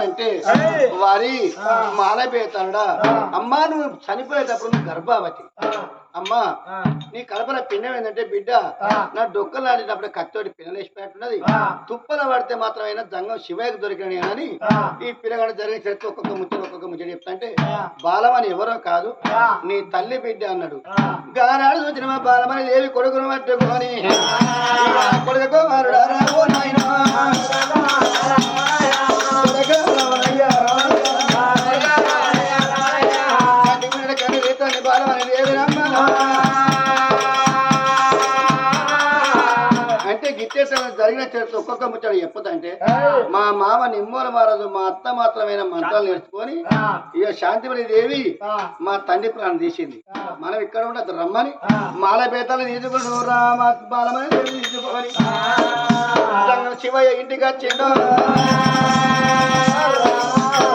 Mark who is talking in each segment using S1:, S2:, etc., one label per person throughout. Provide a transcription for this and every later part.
S1: అంటే వారి మాలబేతాడా అమ్మా నువ్వు చనిపోయేటప్పుడు నువ్వు గర్భావతి. అమ్మా నీ కడపల పిండం ఏంటంటే బిడ్డ నా డొక్కలు ఆడినప్పుడు కత్తోటి పిల్లలేసిపోయినట్టున్నది తుప్పల పడితే మాత్రమైనా జంగం శివయ్యకు అని ఈ పిల్లగాడు జరిగిన చరిత్ర ఒక్కొక్క ముచ్చట ఒక్కొక్క ముచ్చట చెప్తా అంటే బాలమని ఎవరో కాదు నీ తల్లి బిడ్డ అన్నాడు. గానాడు చూసిన బాలమని దేవి కొడుకును పట్టుకొని కొడుకా గిట్టేసిన జరిగిన చరిత్ర ఒక్కొక్క ముచ్చట చెప్పదంటే మా మామ నిమ్మల మారదు మా అత్త మాత్రమైన మంత్రాలు నేర్చుకొని ఇక శాంతిమణి దేవి మా తండ్రి ప్రాణం తీసింది. మనం ఇక్కడ ఉండదు రమ్మని. మాల బేతాలు తీసుకుని బాలమని తీసుకొని శివయ్య ఇంటికి వచ్చిండు.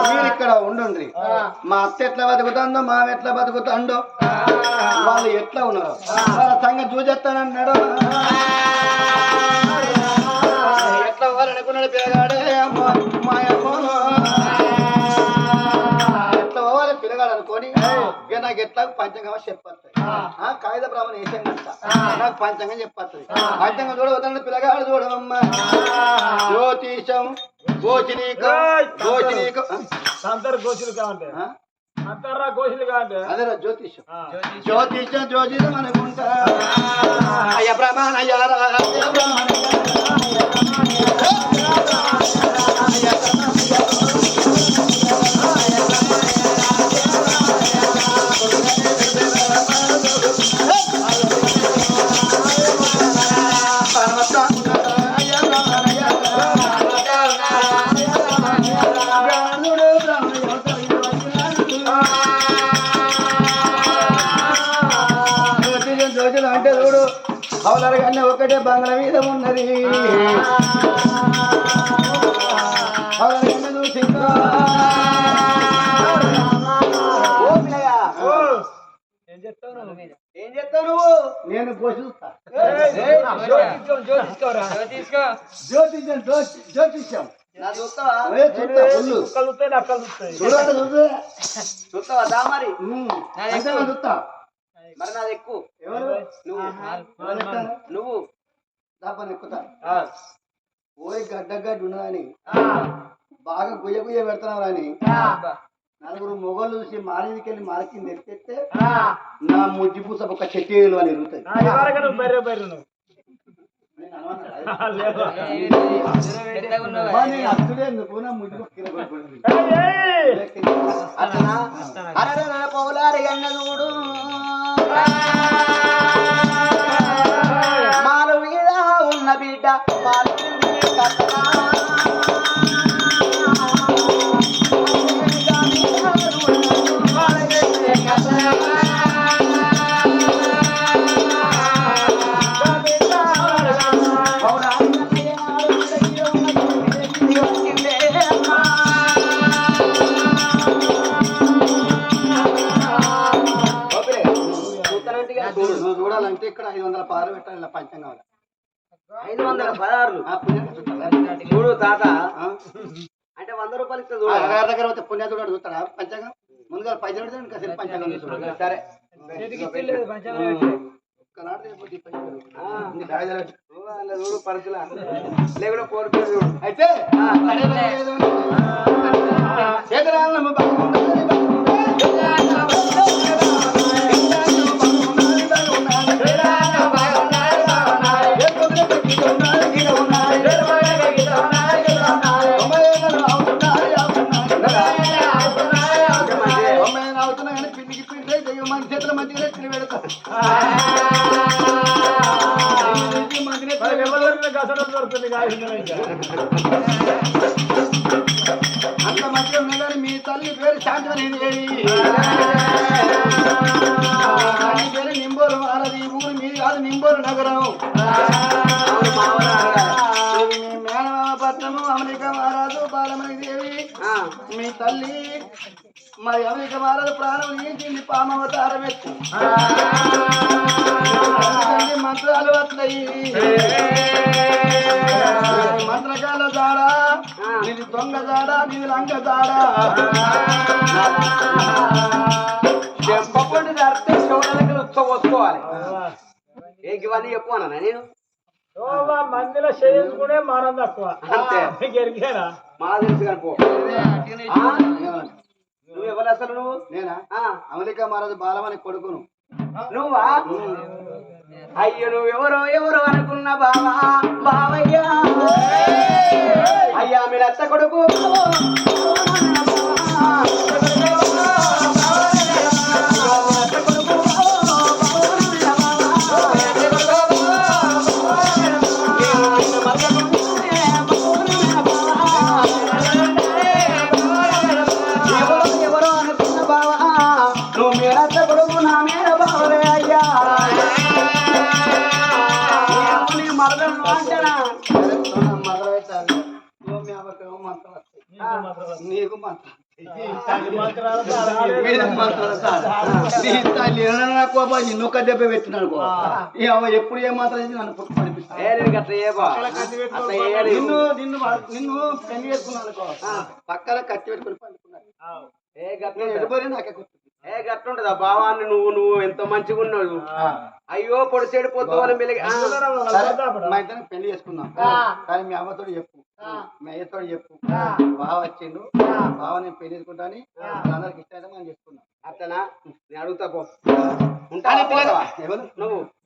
S1: మీరు ఇక్కడ ఉండండి మా అత్త ఎట్లా బతుకుతుందో మామ ఎట్లా బతుకుతాండో వాళ్ళు ఎట్లా ఉన్నారు. వాళ్ళ సంగతి చూసేస్తానన్నాడు. పిల్లగాడే అమ్మ ఎట్లా పోవాలి పిల్లగాడు అనుకొని ఇక నాకు ఎట్లా పంచంగం చెప్పొస్తాయి ఆ. కాగిత బ్రాహ్మణ వేసాం కదా నాకు పంచంగం చెప్పొస్తుంది పంచంగం చూడవద్దండి పిల్లగాడు చూడవమ్మా జ్యోతిషం గోచినీకం గోచినీకం.
S2: సంతర గోసులు కావంటే.
S1: అదేరా జ్యోతిషం. జ్యోతిషం జ్యోతిషం అనుకుంటా. అయ్య బ్రహ్మణ అయ్యారా ఒకటే బంగ్లా మీద ఉన్నది.
S2: ఏం చెప్తావు నువ్వు?
S1: నేను పోషిస్తా.
S2: ఏయ్, జ్యోతిష్కం జ్యోతిష్కరా.
S1: జ్యోతిషం జ్యోతి- జ్యోతిషం ఏ, చూస్తా, ఫుల్లు.
S2: కుక్కలు వస్తాయి నక్కలు వస్తాయి
S1: చూడాలి, చూడు.
S3: చూస్తావా దా మరి?
S1: చూస్తా?
S3: మరి నాది ఎక్కువ నువ్వు? నువ్వు
S1: దాపని ఎక్కుతా ఓయ్ గడ్డ గడ్డ ఉన్నదని బాగా గుయ్య గుయ్య పెడుతున్నావు అని నలుగురు మొగలు చూసి మారిందికి వెళ్ళి మారకింది ఎత్తేస్తే నా ముజ్జి పూస ఒక చెట్టేలు అని ఎరుగుతాయి
S2: ఎవరికైనా నువ్వు బర్రె బర్రె నువ్వు
S1: నేను అనవసరం.
S2: లేవా?
S1: అమ్మా, నేను అసలే ఎందుకు నా ముజ్జి పూస కింద పడిపోయింది.
S2: ఏయ్, ఏయ్.
S1: అట్లనా? అరే పౌలారి అన్న చూడు మాలు పాలు పెట్టాలి ఇలా పంచం కావాలి
S3: ఐదు వందల పదహారులు.
S1: పుణ్యం.
S3: చూడు తాత? అంటే వంద రూపాయలు ఇస్తే చూడు.
S1: అయ్యగారి దగ్గర పోతే పుణ్యాతుడు చూస్తాడా? పంచంగం? ముందుగా పైసలు పెడితే ఇంకా సరే పంచంగం చూస్తాడు
S3: సరే.
S2: పంచంగా పెట్టి.
S1: ఒక్కనాడు రేపు అంత మంచిగా ఉన్నా కానీ మీ తల్లి పేరు శాంతమని దేవి తల్లి పేరు నింబోలు మారది ఊరు మీది కాదు నింబోలు నగరం ఇది మీ మేనమామ పట్నము అమెరికా మహారాజు బాలమణి దేవి మీ తల్లి మరి అమెరిక మహారాజు ప్రాణం నీచింది పామవతారం ఎక్కువ మంత్రాలు వస్తాయి మంత్రకాల దాడా నీది దొంగ దాడా నీది లంగ దాడా
S3: చెంపపండు ధరితే శివుడానికి ఉత్సవోసుకోవాలి ఏ ఇవన్నీ చెప్పు అన్నా నేను?
S2: ఓ మా మందిలో చేయించుకునే మానం తక్కువ
S3: మా తెలుసు? నువ్వు ఎవరు అసలు నువ్వు?
S1: నేనా? అమెరికా మహారాజు బాలమని కొడుకును.
S3: నువ్వా. అయ్యో నువ్వెవరో ఎవరో అనుకున్న బావా బావయ్యా. అయ్యా మీరు అత్త కొడుకు. నీ
S1: తల్లి ఏమన్నా నిన్ను ఒక దెబ్బ పెట్టినాడు ఈ ఎప్పుడు ఏ మాత్రం నన్ను పుట్టు పడిపిస్తాను
S3: ఏ నేను
S1: నిన్ను నిన్ను నిన్ను పెళ్ళి చేసుకున్నాను పక్కన కత్తి పెట్టుకుని పండుకున్నాను
S3: ఏ గట్ల
S1: ఎడిపోయి నాకే గుర్తుంది
S3: ఏ గట్లుంటదా బావాన్ని నువ్వు నువ్వు ఎంత మంచిగా ఉన్నావు? అయ్యో పొడి చెడు పొద్దువని మెలిగి
S1: మా ఇద్దరం పెళ్ళి చేసుకున్నాం కానీ మీ అవ్వతో చెప్పు. మీ అయ్యతో చెప్పు. బావ వచ్చిండు. బావ నేను పెళ్ళి చేసుకుంటాని అందరికి ఇష్టమైతే మనం చేసుకున్నాం
S3: అట్లనా నేను అడుగుతా పో.
S1: ఎవరు?
S3: నువ్వు.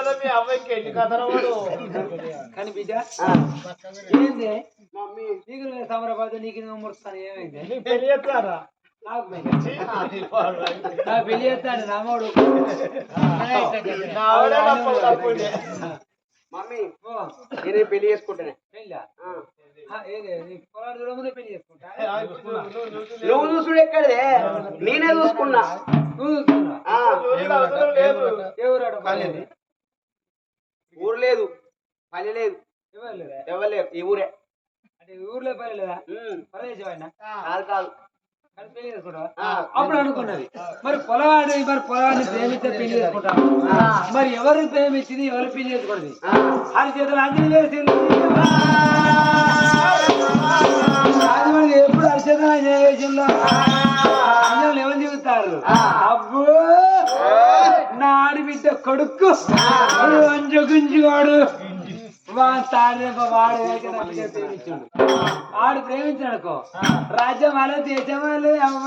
S3: కదా
S2: మీ అవ్వకి ఎన్ని కథలు వాడు
S4: కానీ బిడ్డ
S3: ఆ,
S4: ఏంది?
S3: మమ్మీ
S4: నీకు నీకు ముడుస్తాను? ఏమైంది?
S2: నీకు పెళ్ళి చేస్తారా.
S4: నా చేస్తాను
S2: తప్పుండే.
S3: మమ్మీ నేనే పెళ్ళి చేసుకుంటానే.
S4: పెళ్ళా?
S3: నువ్వు చూసుడు ఎక్కడిదే? నేనే చూసుకున్నా.
S4: నువ్వు చూస్తున్నా
S3: ఆ,
S2: చూసిన అవసరం లేదు
S4: ఎవరాడు
S1: కాలేదు.
S3: ఊరు లేదు పల్లె లేదు.
S4: ఎవరు లేరా?
S3: ఈ ఊరే.
S4: అంటే ఊర్లో పని లేదా?
S3: కాదు కాదు.
S4: అప్పుడు అనుకున్నది. మరి పొలవాడి మరి పొలవాడిని ప్రేమిస్తే పెళ్ళి చేసుకుంటాం మరి ఎవరు ప్రేమించింది ఎవరు పెళ్ళి చేసుకోండి
S3: ఆ,
S4: అని చేతులు అంజలి వేసింది రాజమండ్రి ఎప్పుడు అర్చన వేషంలో అంజలి ఎవరు చెబుతారు అబ్బో! నా ఆడిబిడ్డ కొడుకు. గుంజువాడు వాడు తాడే వాడు ప్రేమించాడు ఆడు ప్రేమించాడుకో రాజ్యం వాళ్ళ దేశం వాళ్ళే అవ్వ.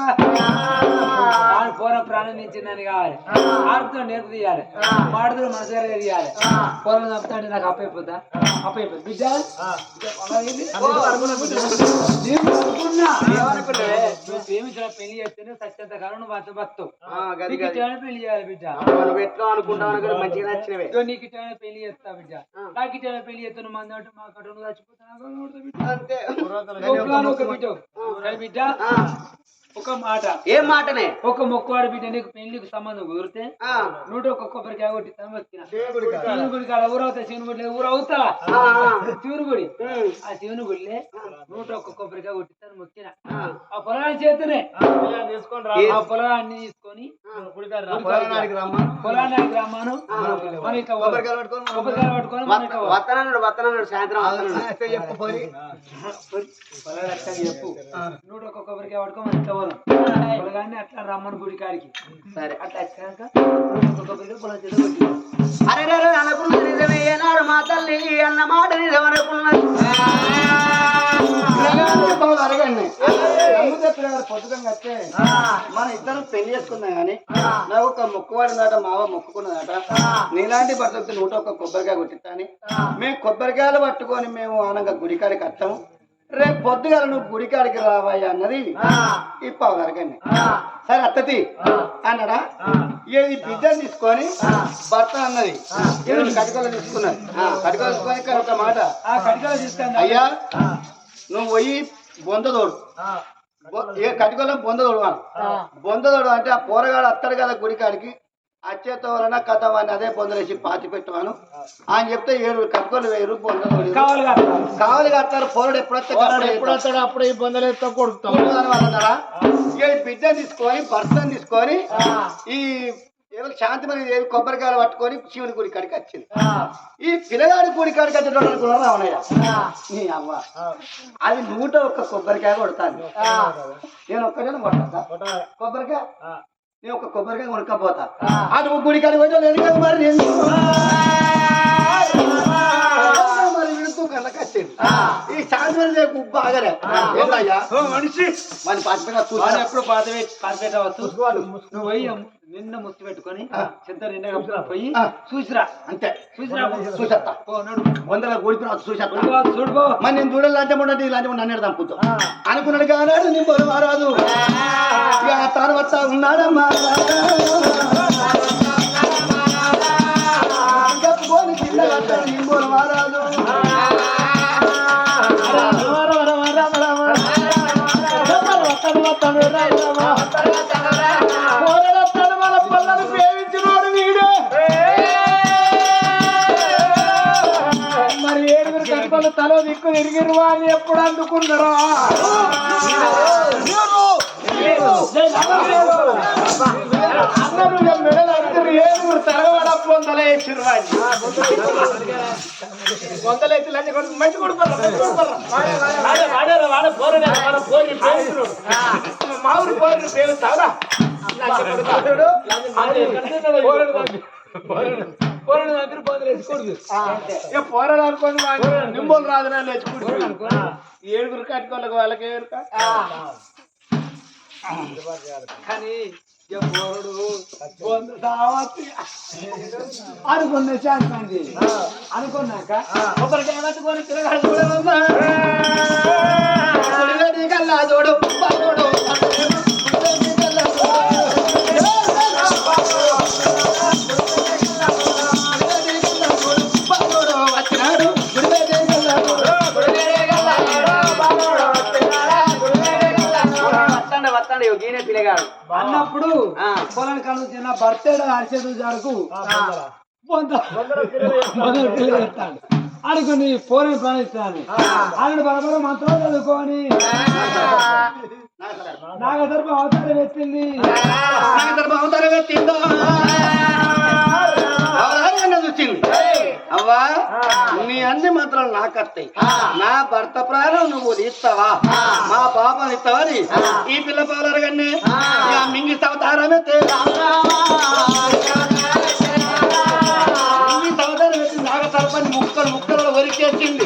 S4: ఆడు పూర ప్రారంభించిందని కావాలి. ఆడుతో నేర్పు తీయాలి. మాడుతో మనసు గారు తీయాలి పూర్వం చెప్తాంటే నాకు అప్పైపోద్దా అప్పైపోద్ది బిడ్డ? అనుకున్నా. ప్రేమించిన పెళ్ళి చేస్తేనే సత్యంత కాలం
S3: ఆ, గది
S4: నీకు ఇష్టమైన పెళ్ళి చేయాలి బిడ్డ.
S3: నువ్వు ఎట్లా అనుకుంటావు అనుకుని మంచిగా నచ్చినవే.
S4: ఇదిగో నీకు ఇష్టమైన పెళ్ళి చేస్తా బిడ్డ. నాకు ఇష్టమైన పెళ్ళి చేస్తాను మంది అంటే మా కట్టు నువ్వు చచ్చిపోతాను బిడ్డ.
S3: అంతే.
S4: ఒక్కగానొక్క బిడ్డ. కానీ బిడ్డ
S3: ఆ,
S4: ఒక మాట.
S3: ఏం మాటనే?
S4: ఒక మొక్కవాడి బిడ్డ నీకు పెళ్ళికి సంబంధం కుదిరితే
S3: ఆ,
S4: నూట ఒక్క కొబ్బరికాయ కొట్టిస్తాను వచ్చిన శివుని గుడి కాడ ఊరు అవుతా శివుని గుడి ఊరు అవుతా?
S3: ఆ, ఆ,
S4: శివుని గుడి.
S3: ఉమ్,
S4: ఆ శివుని గుడిలే నూట ఒక్క కొబ్బరికాయ కొట్టిస్తాను మొక్కిన
S3: ఆ,
S4: పొలాన్ని చేతనే.
S2: తీసుకొని రా.
S4: ఆ పొలాన్ని
S1: రమ్మను
S4: మన ఇట్లా.
S1: కొబ్బరికాయలు పట్టుకొని
S4: కొబ్బరికాయలు పట్టుకొని మన ఇట్లా పోదాం.
S3: వత్తనన్నాడు వత్తనన్నాడు సాయంత్రం
S1: చెప్పు పోయి.
S4: నూట ఒక్క కొబ్బరికాయ పట్టుకొని మన ఇట్లా పోదాం. పొలగాన్ని అట్లా రమ్మను గుడి కాడికి
S3: సరే.
S4: అట్లా వచ్చాక కొబ్బరికాయ పొలం.
S3: అరే రే, రే, అనుకున్నది నిజమే ఏనాడు మా తల్లి అన్న మాట నిజం
S1: అడగండి. నమ్ముతే మన ఇద్దరం పెళ్ళి చేసుకుందాం కానీ నాకు ఒక మొక్కువాడినట మావ మొక్కుకున్నదట. నీలాంటి భర్తకు నూట ఒక కొబ్బరికాయ కొట్టిస్తాని. మేము కొబ్బరికాయలు పట్టుకొని మేము ఆనంగా గుడికాడికి వస్తాము. రేపు పొద్దుగాల నువ్వు గుడికాడికి రావాయి అన్నది ఈ పావుగారికండి సరే అత్తతి అన్నాడా? ఏది బిడ్డను తీసుకొని భర్త అన్నది. కటికలు తీసుకున్నది. కటికలు తీసుకొని ఒక మాట.
S4: ఆ కడికలు తీసుకొని
S1: అయ్యా నువ్వు పోయి బొందదోడు బొ- ఏ కటికలో బొందదోడు అను బొందదోడు అంటే ఆ పోరగాడు అత్తడు కదా గుడికాడికి. అచ్చేతో వలన కథ వాడిని అదే బొందలేసి పాతి పెట్టాను అని చెప్తే ఏడు కట్టుకొని వేరు బొందదోడు
S4: కావాలి
S1: కడతారు పోరడు ఎప్పుడొస్తే
S2: పోరాడు ఎప్పుడు వస్తాడు అప్పుడు ఈ బొందలు ఎత్తో కొడుకుతాం
S1: అన్నారా ఇక ఈ బిడ్డను తీసుకొని భర్తను తీసుకొని ఈ ఎవరు శాంతి మరి దేవి కొబ్బరికాయలు పట్టుకొని శివుని గుడి కాడికి వచ్చింది. ఈ పిల్లగాడి గుడి కాడికి వచ్చేటోళ్ళు కూడా రావణయ్య? నీ అవ్వ. అది నూట ఒక్క కొబ్బరికాయ కొడతాను. నేను ఒక్కటే కొడతా. కొబ్బరికాయ? నేను ఒక కొబ్బరికాయ కొనుక్కపోతా. అది గుడి కాడికి పోతే లేదు కదా మరి? నేను ఈ ఆగలే. ఏంటయ్యా
S4: మనిషి.
S1: మన పాతిపోయిన
S4: వాడు
S1: చూసి
S4: ఎప్పుడు పాత నువ్వు పోయి నిన్న ముత్తి పెట్టుకొని కప్పుకొని పోయి. చూసిరా.
S1: అంతే.
S4: చూసిరా
S1: చూసేస్తా. వందల కూడిపోయిన చూసేస్తా.
S4: చూడు, చూడు పో
S1: మరి నేను చూడాలి లంచం ఉండదు లంచం ఉండి చంపుతా అనుకున్నాడు కానాడు నీ ఆ తర్వాత ఉన్నాడమ్మా.
S2: తలో దిక్కు తిరిగిరు అని ఎప్పుడు అందుకున్నారో అందరూ మెడలు అందరూ ఏడుగురు తలగడ పొందలే చిరువాణి పొందలేసి లంచ కొడుకు మంచి మా ఊరు పోరు పేరు తావరా
S4: పోరాడు దగ్గర వేసుకోకూడదు
S2: ఇక పోరాడు అనుకోండి నింబోలు రాదునా లేచుకుంటు ఏడుగురు కట్టుకోలేక వాళ్ళకి ఏరుక
S4: కానీ అనుకున్న ఛాన్స్ అండి అనుకున్నాక ఒకరికి ఏమట్టుకొని
S1: చూడు
S3: ఆ.
S4: పొలం కను చిన్న బర్త్డే అరిచేదు ఎత్తాడు అనుకుని పోలని ప్రాణిస్తాను ఆయన బరబర మంత్రం చదువుకొని. నాగదర్భ అవతారం ఎత్తింది.
S1: నాగదర్భ అవతారం ఎత్తిందో. అవ్వా? నీ అన్ని మాత్రం నాకు వస్తాయి నా భర్త ప్రాణం నువ్వు తీస్తావా? మా పాపం ఇస్తావా నీ? ఈ పిల్ల పాలరు కన్నే మింగి అవతారమే మింగి అవతారం ఎత్తి నాగ సర్పని ముక్కలు ముక్కలు వరికేసింది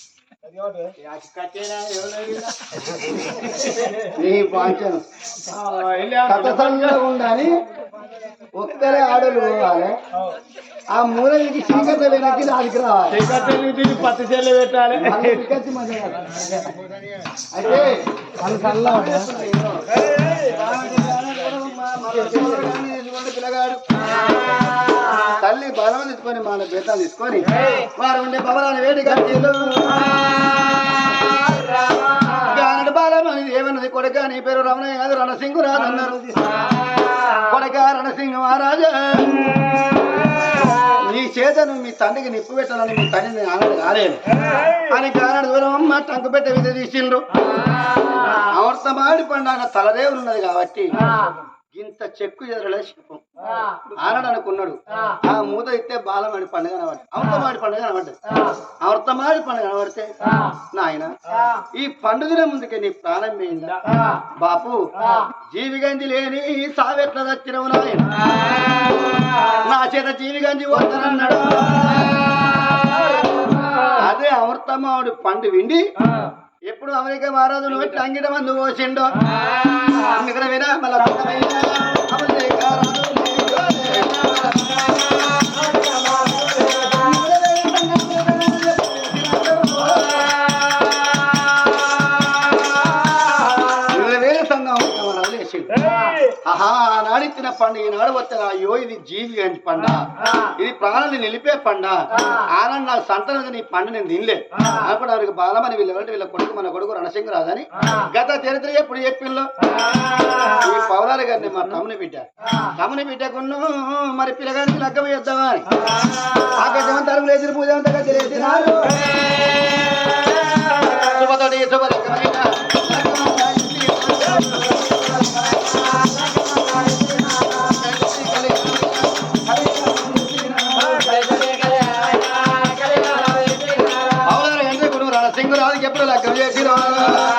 S1: నీ పాంచను ఉండాలి ఒక్కరే ఆడలు పోవాలి ఆ మూలకి చీకటి వెనక్కి దానికి రావాలి
S2: పత్తి చెల్లి పెట్టాలి
S1: అయితే
S4: అది చల్లగా
S1: పిల్లగాడు తల్లి బలం తీసుకొని మన బేతాలు తీసుకొని వారు ఉండే భవనాన్ని వేడి గానడు బాలం ఏమన్నది కొడుక నీ పేరు రమణయ్య కాదు రణసింగు రాదన్నారు కొడక రణసింగ మహారాజా. నీ చేతను మీ తండ్రికి నిప్పు పెట్టాలని మీ తండ్రిని ఆనడు కాలేదు. అని కానడు దూరం అమ్మ టంకు పెట్టే విధి తీసిండ్రు. అమృతమాడి పండాన తలదే ఉన్నది కాబట్టి ఇంత చెక్కు చెదరలే శిల్పం. ఆనాడు అనుకున్నాడు. ఆ. మూత ఇస్తే బాలమాడి పండుగ కనబడి అమృతమాడి పండుగ కనబడ్డది. అమృతమాడి పండుగ కనబడితే నాయన ఈ పండుగనే ముందుకే నీ ప్రాణం పోయిందా బాపు జీవిగంజి లేని సావెట్ల దచ్చినవు నాయన. నా చేత జీవిగంజి పోతానన్నాడు అదే అమృతమావుడు పండు విండి ఎప్పుడు అమెరికా మహారాజు నోటి అంగిట మందు పోసిండో. అందుకనే వినా మళ్ళా ఇచ్చిన పండు ఈనాడు వస్తే అయ్యో ఇది జీవి గంజి పండ. ఇది ప్రాణాన్ని నిలిపే పండ. ఆనంద నాకు సంతానం నీ పండు నేను తినలే. అనుకుంటే వారికి బాలమని వీళ్ళు వీళ్ళ కొడుకు మన కొడుకు రణసింగ్ రాదని గత చరిత్ర ఎప్పుడు చెప్పిందో ఈ పౌరాలు గారిని మా తమ్ముని బిడ్డ. తమ్ముని బిడ్డకును మరి పిల్లగానికి లగ్గం చేద్దామా అని. ఆకాశం ఎదురు పూజ అంతగా తెలియదు. శుభతోటి శుభ ఎగిరారా